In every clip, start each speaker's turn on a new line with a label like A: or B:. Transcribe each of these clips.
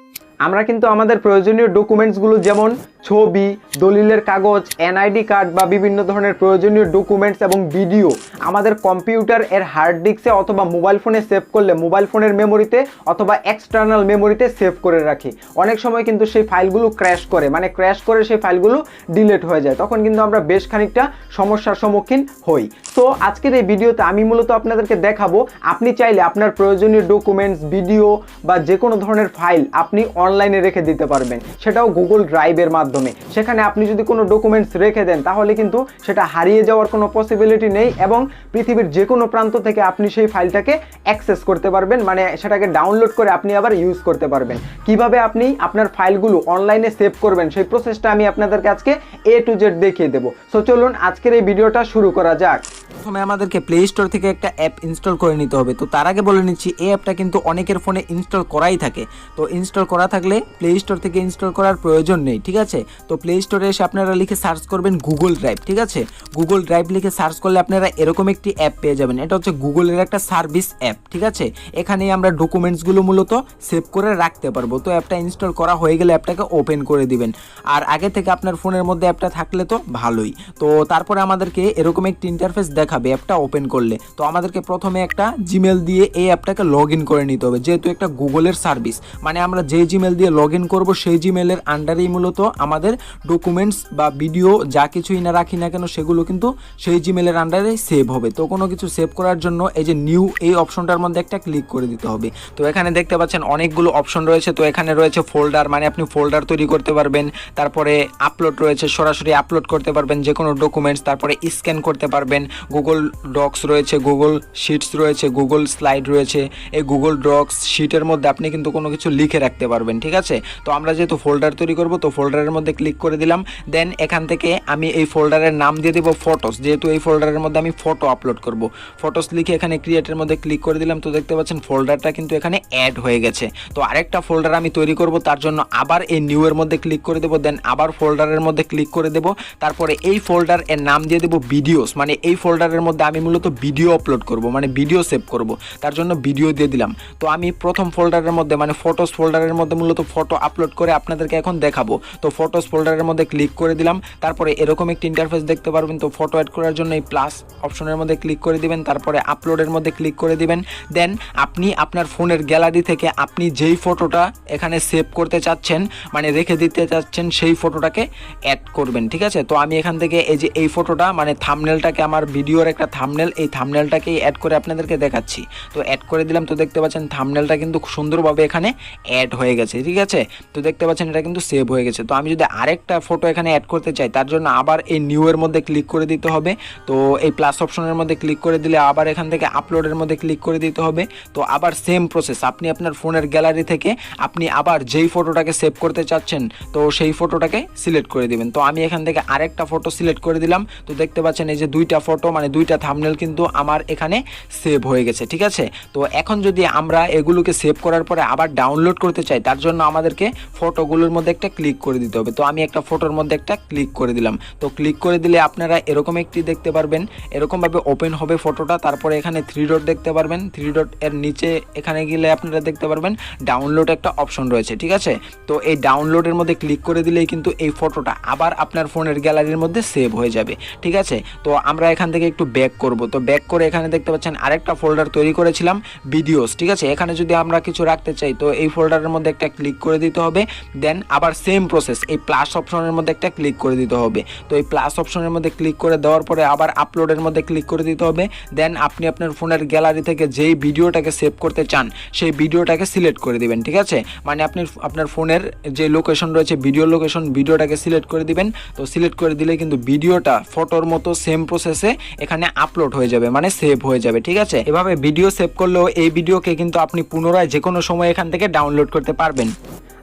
A: you আমরা কিন্তু আমাদের প্রয়োজনীয় ডকুমেন্টসগুলো যেমন ছবি, দলিলের কাগজ এনআইডি কার্ড বা বিভিন্ন ধরনের প্রয়োজনীয় ডকুমেন্টস এবং ভিডিও আমাদের কম্পিউটার এর হার্ড ডিস্কে অথবা মোবাইল ফোনে সেভ করলে মোবাইল ফোনের মেমোরিতে অথবা এক্সটার্নাল মেমোরিতে সেভ করে রাখি। অনেক সময় কিন্তু সেই ফাইলগুলো ক্র্যাশ করে মানে ক্র্যাশ করে সেই ফাইলগুলো ডিলিট হয়ে যায়। তখন কিন্তু আমরা বেশ খানিকটা সমস্যার সম্মুখীন হই। তো আজকের এই ভিডিওতে আমি মূলত আপনাদেরকে দেখাবো, আপনি চাইলে আপনার প্রয়োজনীয় ডকুমেন্টস ভিডিও বা যে কোনো ধরনের ফাইল আপনি অনলাইনে রেখে দিতে পারবেন। সেটাও গুগল ড্রাইভের মাধ্যমে। সেখানে আপনি যদি কোনো ডকুমেন্টস রেখে দেন, তাহলে কিন্তু সেটা হারিয়ে যাওয়ার কোনো পসিবিলিটি নেই এবং পৃথিবীর যে কোনো প্রান্ত থেকে আপনি সেই ফাইলটাকে অ্যাক্সেস করতে পারবেন। মানে সেটাকে ডাউনলোড করে আপনি আবার ইউজ করতে পারবেন। কীভাবে আপনি আপনার ফাইলগুলো অনলাইনে সেভ করবেন, সেই প্রসেসটা আমি আপনাদেরকে আজকে এ টু জেড দেখিয়ে দেবো। সো চলুন আজকের এই ভিডিওটা শুরু করা যাক।
B: প্রথমে আমাদেরকে প্লে স্টোর থেকে একটা অ্যাপ ইনস্টল করে নিতে হবে। তো তার আগে বলে নিচ্ছি, এই অ্যাপটা কিন্তু অনেকের ফোনে ইনস্টল করাই থাকে। তো ইনস্টল করা থাকলে প্লে স্টোর থেকে ইনস্টল করার প্রয়োজন নেই, ঠিক আছে? তো প্লে স্টোরে এসে আপনারা লিখে সার্চ করবেন গুগল ড্রাইভ ঠিক আছে? গুগল ড্রাইভ লিখে সার্চ করলে আপনারা এরকম একটি অ্যাপ পেয়ে যাবেন। এটা হচ্ছে গুগলের একটা সার্ভিস অ্যাপ ঠিক আছে? এখানেই আমরা ডকুমেন্টসগুলো মূলত সেভ করে রাখতে পারব। তো অ্যাপটা ইনস্টল করা হয়ে গেলে অ্যাপটাকে ওপেন করে দিবেন। আর আগে থেকে আপনার ফোনের মধ্যে অ্যাপটা থাকলে তো ভালোই। তো তারপরে আমাদেরকে এরকম একটি ইন্টারফেস দেখাবে, অ্যাপটা ওপেন করলে। তো আমাদেরকে প্রথমে একটা জিমেল দিয়ে এই অ্যাপটাকে লগ ইন করে নিতে হবে, যেহেতু একটা গুগলের সার্ভিস মানে আমরা যে জিমেল দিয়ে লগ ইন করব, সেই জিমেলের আন্ডারেই মূলত আমাদের ডকুমেন্টস বা ভিডিও যা কিছুই না রাখি না কেন, সেগুলো কিন্তু সেই জিমেলের আন্ডারে সেভ হবে। তো কোনো কিছু সেভ করার জন্য এই যে নিউ এই অপশনটার মধ্যে একটা ক্লিক করে দিতে হবে। তো এখানে দেখতে পাচ্ছেন অনেকগুলো অপশন রয়েছে। তো এখানে রয়েছে ফোল্ডার মানে আপনি ফোল্ডার তৈরি করতে পারবেন। তারপরে আপলোড রয়েছে, সরাসরি আপলোড করতে পারবেন যে কোনো ডকুমেন্টস তারপরে স্ক্যান করতে পারবেন গুগল ডক্স রয়েছে গুগল শিটস রয়েছে গুগল স্লাইড রয়েছে। এই গুগল ডক্স শিটের মধ্যে আপনি কিন্তু কোনো কিছু লিখে রাখতে পারবেন, ঠিক আছে? তো আমরা যেহেতু ফোল্ডার তৈরি করব, তো ফোল্ডারের মধ্যে ক্লিক করে দিলাম। দেন এখান থেকে আমি এই ফোল্ডারের নাম দিয়ে দেবো ফটোস যেহেতু এই ফোল্ডারের মধ্যে আমি ফটো আপলোড করব। ফটোস লিখে এখানে ক্রিয়েটের মধ্যে ক্লিক করে দিলাম। তো দেখতে পাচ্ছেন ফোল্ডারটা কিন্তু এখানে অ্যাড হয়ে গেছে। তো আরেকটা ফোল্ডার আমি তৈরি করব, তার জন্য আবার এই নিউ এর মধ্যে ক্লিক করে দেবো। দেন আবার ফোল্ডারের মধ্যে ক্লিক করে দেবো। তারপরে এই ফোল্ডার এর নাম দিয়ে দেবো ভিডিওস মানে এই ফোল্ডারের মধ্যে আমি মূলত ভিডিও আপলোড করব মানে ভিডিও সেভ করব। তার জন্য ভিডিও দিয়ে দিলাম। তো আমি প্রথম ফোল্ডারের মধ্যে মানে ফটোস ফোল্ডারের মধ্যে মূলত ফটো আপলোড করে আপনাদেরকে এখন দেখাবো। তো ফটোস ফোল্ডারের মধ্যে ক্লিক করে দিলাম। তারপরে এরকম একটি ইন্টারফেস দেখতে পারবেন। তো ফটো অ্যাড করার জন্য এই প্লাস অপশনের মধ্যে ক্লিক করে দিবেন। তারপরে আপলোডের মধ্যে ক্লিক করে দিবেন। দেন আপনি আপনার ফোনের গ্যালারি থেকে আপনি যেই ফটোটা এখানে সেভ করতে চাচ্ছেন মানে রেখে দিতে চাচ্ছেন, সেই ফটোটাকে অ্যাড করবেন। ঠিক আছে? তো আমি এখান থেকে এই যে, এই ফটোটা মানে থামনেলটাকে আমার ভিডিওর একটা থামনেল এই থামনেলটাকেই অ্যাড করে আপনাদেরকে দেখাচ্ছি। তো অ্যাড করে দিলাম, তো দেখতে পাচ্ছেন থামনেলটা কিন্তু সুন্দরভাবে এখানে অ্যাড হয়ে গেছে, ঠিক আছে? তো দেখতে পাচ্ছেন এটা কিন্তু সেভ হয়ে গেছে। তো আমি যদি আরেকটা ফটো এখানে অ্যাড করতে চাই, তার জন্য আবার এই নিউ এর মধ্যে ক্লিক করে দিতে হবে। তো এই প্লাস অপশনের মধ্যে ক্লিক করে দিলে আবার এখান থেকে আপলোডের মধ্যে ক্লিক করে দিতে হবে। তো আবার সেম প্রসেস আপনি আপনার ফোনের গ্যালারি থেকে আপনি আবার যেই ফটোটাকে সেভ করতে চাচ্ছেন, তো সেই ফটোটাকে সিলেক্ট করে দিবেন। তো আমি এখান থেকে আরেকটা ফটো সিলেক্ট করে দিলাম। তো দেখতে পাচ্ছেন এই যে দুইটা ফটো মানে দুইটা থামনেল কিন্তু আমার এখানে সেভ হয়ে গেছে, ঠিক আছে? তো এখন যদি আমরা এগুলোকে সেভ করার পরে আবার ডাউনলোড করতে চাই, তার জন্য আমাদেরকে ফটোগুলোর মধ্যে একটা ক্লিক করে দিতে হবে। তো আমি একটা ফটোর মধ্যে একটা ক্লিক করে দিলাম। তো ক্লিক করে দিলে আপনারা এরকম একটি দেখতে পারবেন। এরকমভাবে ওপেন হবে ফটোটা তারপরে এখানে থ্রি ডট দেখতে পারবেন। থ্রি ডট এর নিচে এখানে গেলে আপনারা দেখতে পারবেন ডাউনলোড একটা অপশন রয়েছে, ঠিক আছে? তো এই ডাউনলোডের মধ্যে ক্লিক করে দিলেই কিন্তু এই ফটোটা আবার আপনার ফোনের গ্যালারির মধ্যে সেভ হয়ে যাবে, ঠিক আছে? তো আমরা এখান থেকে একটু ব্যাক করব। তো ব্যাক করে এখানে দেখতে পাচ্ছেন আরেকটা ফোল্ডার তৈরি করেছিলাম ভিডিওস ঠিক আছে? এখানে যদি আমরা কিছু রাখতে চাই, তো এই ফোল্ডারের মধ্যে একটা ক্লিক করে দিতে হবে। দেন আবার সেম প্রসেস এই প্লাস অপশনের মধ্যে একটা ক্লিক করে দিতে হবে। তো এই প্লাস অপশনের মধ্যে ক্লিক করে দেওয়ার পরে আবার আপলোডের মধ্যে ক্লিক করে দিতে হবে। দেন আপনি আপনার ফোনের গ্যালারি থেকে যেই ভিডিওটাকে সেভ করতে চান, সেই ভিডিওটাকে সিলেক্ট করে দিবেন, ঠিক আছে? মানে আপনি আপনার ফোনের যে লোকেশন রয়েছে ভিডিও লোকেশন ভিডিওটাকে সিলেক্ট করে দিবেন। তো সিলেক্ট করে দিলে কিন্তু ভিডিওটা ফটোর মতো সেম প্রসেসে এখানে আপলোড হয়ে যাবে মানে সেভ হয়ে যাবে, ঠিক আছে? এভাবে ভিডিও সেভ করলেও এই ভিডিওকে কিন্তু আপনি পুনরায় যে কোনো সময় এখান থেকে ডাউনলোড করতে পারবেন।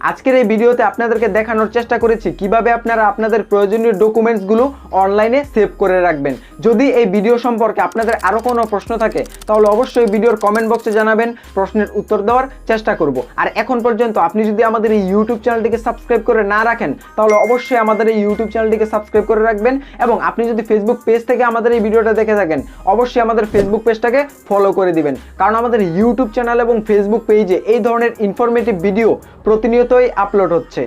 A: আজকের এই ভিডিওতে আপনাদেরকে দেখানোর চেষ্টা করেছি কীভাবে আপনারা আপনাদের প্রয়োজনীয় ডকুমেন্টসগুলো অনলাইনে সেভ করে রাখবেন। যদি এই ভিডিও সম্পর্কে আপনাদের আরও কোনো প্রশ্ন থাকে, তাহলে অবশ্যই ভিডিওর কমেন্ট বক্সে জানাবেন, প্রশ্নের উত্তর দেওয়ার চেষ্টা করব। আর এখন পর্যন্ত আপনি যদি আমাদের এই ইউটিউব চ্যানেলটিকে সাবস্ক্রাইব করে না রাখেন, তাহলে অবশ্যই আমাদের এই ইউটিউব চ্যানেলটিকে সাবস্ক্রাইব করে রাখবেন এবং আপনি যদি ফেসবুক পেজ থেকে আমাদের এই ভিডিওটা দেখে থাকেন, অবশ্যই আমাদের ফেসবুক পেজটাকে ফলো করে দিবেন। কারণ আমাদের ইউটিউব চ্যানেল এবং ফেসবুক পেজে এই ধরনের ইনফরমেটিভ ভিডিও প্রতিনিয়তই আপলোড হচ্ছে।